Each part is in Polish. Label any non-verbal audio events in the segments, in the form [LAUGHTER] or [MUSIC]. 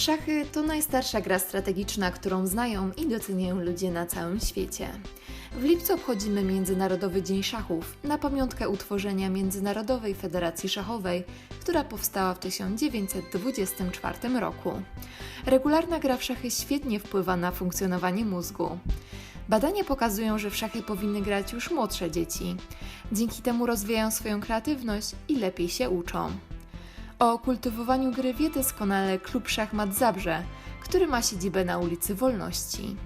Szachy to najstarsza gra strategiczna, którą znają i doceniają ludzie na całym świecie. W lipcu obchodzimy Międzynarodowy Dzień Szachów na pamiątkę utworzenia Międzynarodowej Federacji Szachowej, która powstała w 1924 roku. Regularna gra w szachy świetnie wpływa na funkcjonowanie mózgu. Badania pokazują, że w szachy powinny grać już młodsze dzieci. Dzięki temu rozwijają swoją kreatywność i lepiej się uczą. O kultywowaniu gry wie doskonale Klub Szachmat Zabrze, który ma siedzibę na ulicy Wolności.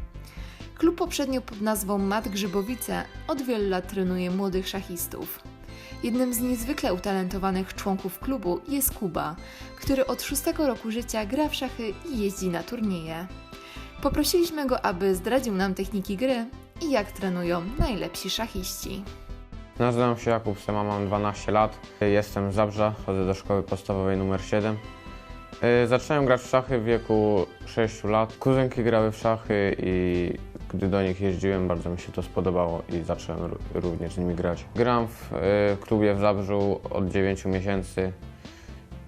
Klub poprzednio pod nazwą Mat Grzybowice od wielu lat trenuje młodych szachistów. Jednym z niezwykle utalentowanych członków klubu jest Kuba, który od szóstego roku życia gra w szachy i jeździ na turnieje. Poprosiliśmy go, aby zdradził nam techniki gry i jak trenują najlepsi szachiści. Nazywam się Jakub Sema, mam 12 lat. Jestem z Zabrza, chodzę do szkoły podstawowej numer 7. Y, Zacząłem grać w szachy w wieku 6 lat. Kuzynki grały w szachy i gdy do nich jeździłem, bardzo mi się to spodobało i zacząłem ró- również z nimi grać. Gram w y, klubie w Zabrzu od 9 miesięcy.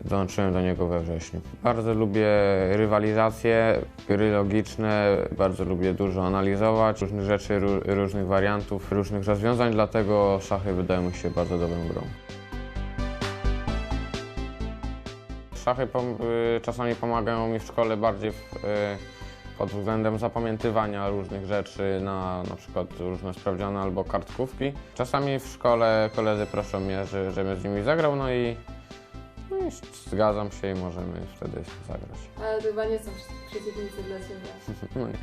Dołączyłem do niego we wrześniu. Bardzo lubię rywalizację, gry logiczne, bardzo lubię dużo analizować różnych rzeczy, ró- różnych wariantów, różnych rozwiązań, dlatego szachy wydają mi się bardzo dobrą grą. Szachy pom- y, czasami pomagają mi w szkole bardziej w, y, pod względem zapamiętywania różnych rzeczy, na, na przykład różne sprawdziane albo kartkówki. Czasami w szkole koledzy proszą mnie, że, żebym z nimi zagrał, no i, i zgadzam się i możemy wtedy zagrać. Ale to chyba nie są przeciwnicy dla Ciebie. [LAUGHS] No nie.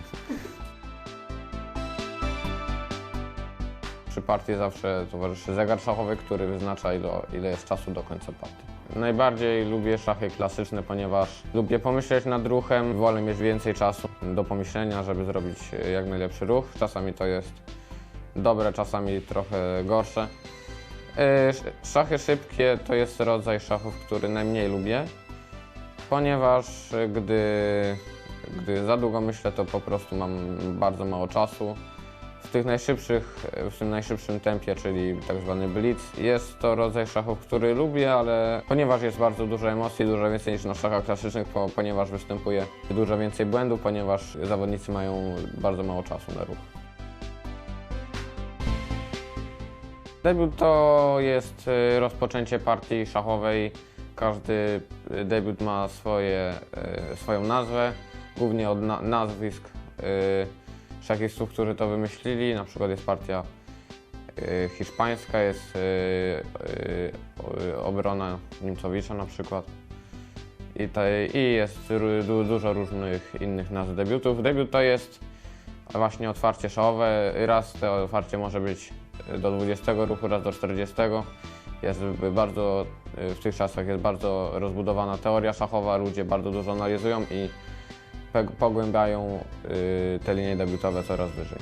Przy partii zawsze towarzyszy zegar szachowy, który wyznacza ile, ile jest czasu do końca partii. Najbardziej lubię szachy klasyczne, ponieważ lubię pomyśleć nad ruchem, wolę mieć więcej czasu do pomyślenia, żeby zrobić e, jak najlepszy ruch. Czasami to jest dobre, czasami trochę gorsze. E, sz- Szachy szybkie to jest rodzaj szachów, który najmniej lubię, ponieważ e, gdy gdy za długo myślę, to po prostu mam bardzo mało czasu. W tych najszybszych, w tym najszybszym tempie, czyli tak zwany blitz, jest to rodzaj szachów, który lubię, ale ponieważ jest bardzo dużo emocji, dużo więcej niż na szachach klasycznych, po, ponieważ występuje dużo więcej błędów, ponieważ zawodnicy mają bardzo mało czasu na ruch. Debiut to jest y, rozpoczęcie partii szachowej. Każdy y, debiut ma swoje, y, swoją nazwę, głównie od na nazwisk szachistów, którzy to wymyślili. Na przykład jest partia hiszpańska, jest obrona Niemcowicza na przykład. I, te, I jest dużo różnych innych nazw debiutów. Debiut to jest właśnie otwarcie szachowe. Raz to otwarcie może być do 20 ruchu, raz do 40. Jest bardzo, w tych czasach jest bardzo rozbudowana teoria szachowa, ludzie bardzo dużo analizują i pogłębiają y, te linie debiutowe coraz wyżej.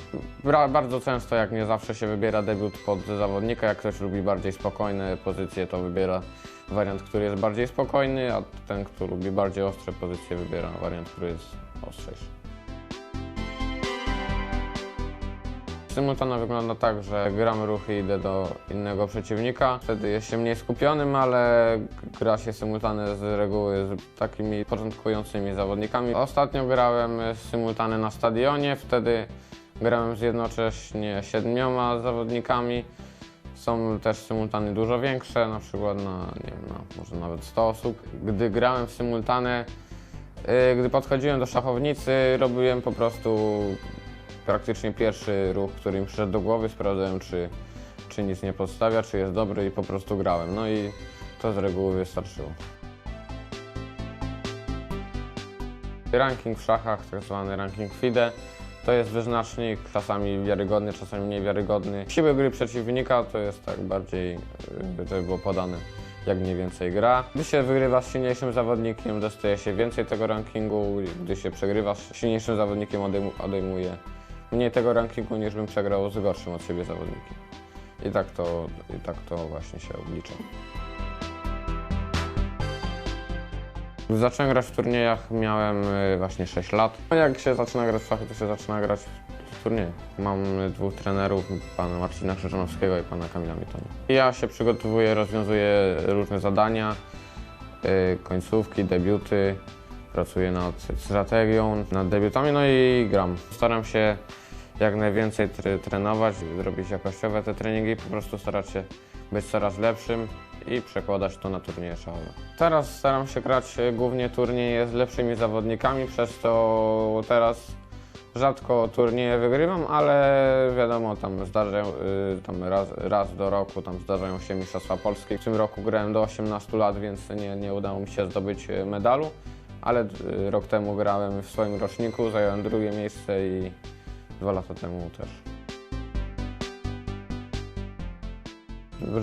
Bardzo często, jak nie zawsze się wybiera debiut pod zawodnika, jak ktoś lubi bardziej spokojne pozycje, to wybiera wariant, który jest bardziej spokojny, a ten, kto lubi bardziej ostre pozycje, wybiera wariant, który jest ostrzejszy. Symultana wygląda tak, że gram ruchy i idę do innego przeciwnika. Wtedy jest się mniej skupionym, ale gra się symultane z reguły z takimi początkującymi zawodnikami. Ostatnio grałem symultany na stadionie, wtedy grałem z jednocześnie siedmioma zawodnikami. Są też symultany dużo większe, na przykład na, nie wiem, na może nawet 100 osób. Gdy grałem w symultany, y, gdy podchodziłem do szachownicy, robiłem po prostu praktycznie pierwszy ruch, który mi przyszedł do głowy, sprawdzałem, czy, czy nic nie podstawia, czy jest dobry i po prostu grałem. No i to z reguły wystarczyło. Ranking w szachach, tak zwany ranking FIDE, to jest wyznacznik czasami wiarygodny, czasami mniej wiarygodny. Siły gry przeciwnika to jest tak bardziej, żeby było podane, jak mniej więcej gra. Gdy się wygrywa z silniejszym zawodnikiem, dostaje się więcej tego rankingu. Gdy się przegrywa z silniejszym zawodnikiem, odejmu- odejmuje mniej tego rankingu, niż bym przegrał z gorszym od siebie zawodnikiem. I tak to, i tak to właśnie się oblicza. Zacząłem grać w turniejach, miałem y, właśnie 6 lat. No Jak się zaczyna grać w szachy, to się zaczyna grać w, turnieju. Mam y, dwóch trenerów, pana Marcina Krzyżanowskiego i pana Kamila Mitona. I Ja się przygotowuję, rozwiązuję różne zadania, y, końcówki, debiuty. pracuję nad strategią, nad debiutami, no i gram. Staram się jak najwięcej tre- trenować, robić jakościowe te treningi, po prostu starać się być coraz lepszym i przekładać to na turnieje szachowe. Teraz staram się grać głównie turnieje z lepszymi zawodnikami, przez to teraz rzadko turnieje wygrywam, ale wiadomo, tam zdarzają, y, tam raz, raz do roku tam zdarzają się Mistrzostwa Polskie. W tym roku grałem do 18 lat, więc nie, nie udało mi się zdobyć y, medalu, ale y, rok temu grałem w swoim roczniku, zająłem drugie miejsce i dwa lata temu też.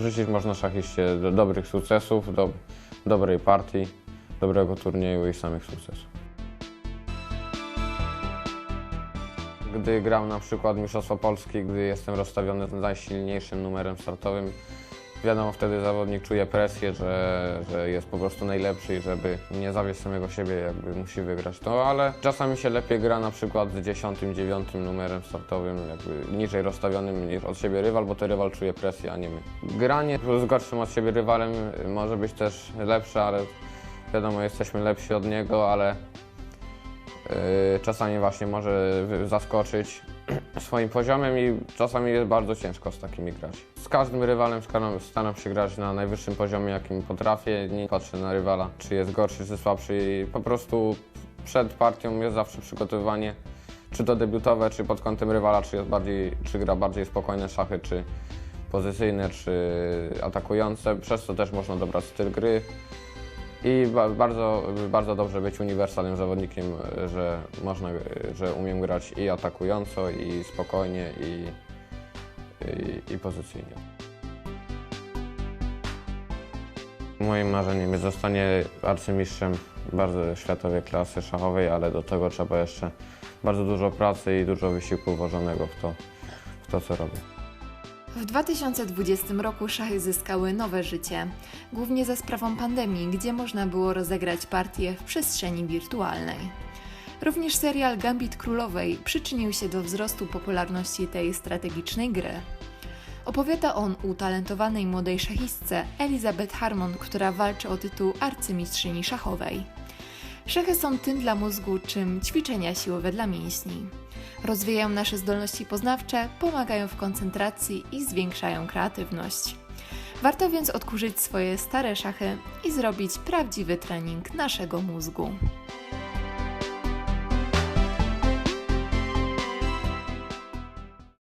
Życzyć można szachiście do dobrych sukcesów, do dobrej partii, dobrego turnieju i samych sukcesów. Gdy gram na przykład Mistrzostwa Polski, gdy jestem rozstawiony najsilniejszym numerem startowym, wiadomo, wtedy zawodnik czuje presję, że, że jest po prostu najlepszy i żeby nie zawieść samego siebie, jakby musi wygrać to, ale czasami się lepiej gra na przykład z 10, 9 numerem startowym, jakby niżej rozstawionym niż od siebie rywal, bo to rywal czuje presję, a nie my. Granie z gorszym od siebie rywalem może być też lepsze, ale wiadomo, jesteśmy lepsi od niego, ale Czasami właśnie może zaskoczyć [CLEARS THROAT] swoim poziomem i czasami jest bardzo ciężko z takimi grać. Z każdym rywalem staram, się grać na najwyższym poziomie, jakim potrafię. Nie patrzę na rywala, czy jest gorszy, czy słabszy. Po prostu przed partią jest zawsze przygotowywanie, czy to debiutowe, czy pod kątem rywala, czy, jest bardziej, czy gra bardziej spokojne szachy, czy pozycyjne, czy atakujące. Przez to też można dobrać styl gry. I ba- bardzo, bardzo dobrze być uniwersalnym zawodnikiem, że można, że umiem grać i atakująco, i spokojnie, i, i, i pozycyjnie. Moim marzeniem jest zostanie arcymistrzem bardzo światowej klasy szachowej, ale do tego trzeba jeszcze bardzo dużo pracy i dużo wysiłku włożonego w to, w to co robię. W 2020 roku szachy zyskały nowe życie, głównie za sprawą pandemii, gdzie można było rozegrać partie w przestrzeni wirtualnej. Również serial Gambit Królowej przyczynił się do wzrostu popularności tej strategicznej gry. Opowiada on o utalentowanej młodej szachistce Elizabeth Harmon, która walczy o tytuł arcymistrzyni szachowej. Szachy są tym dla mózgu, czym ćwiczenia siłowe dla mięśni. Rozwijają nasze zdolności poznawcze, pomagają w koncentracji i zwiększają kreatywność. Warto więc odkurzyć swoje stare szachy i zrobić prawdziwy trening naszego mózgu.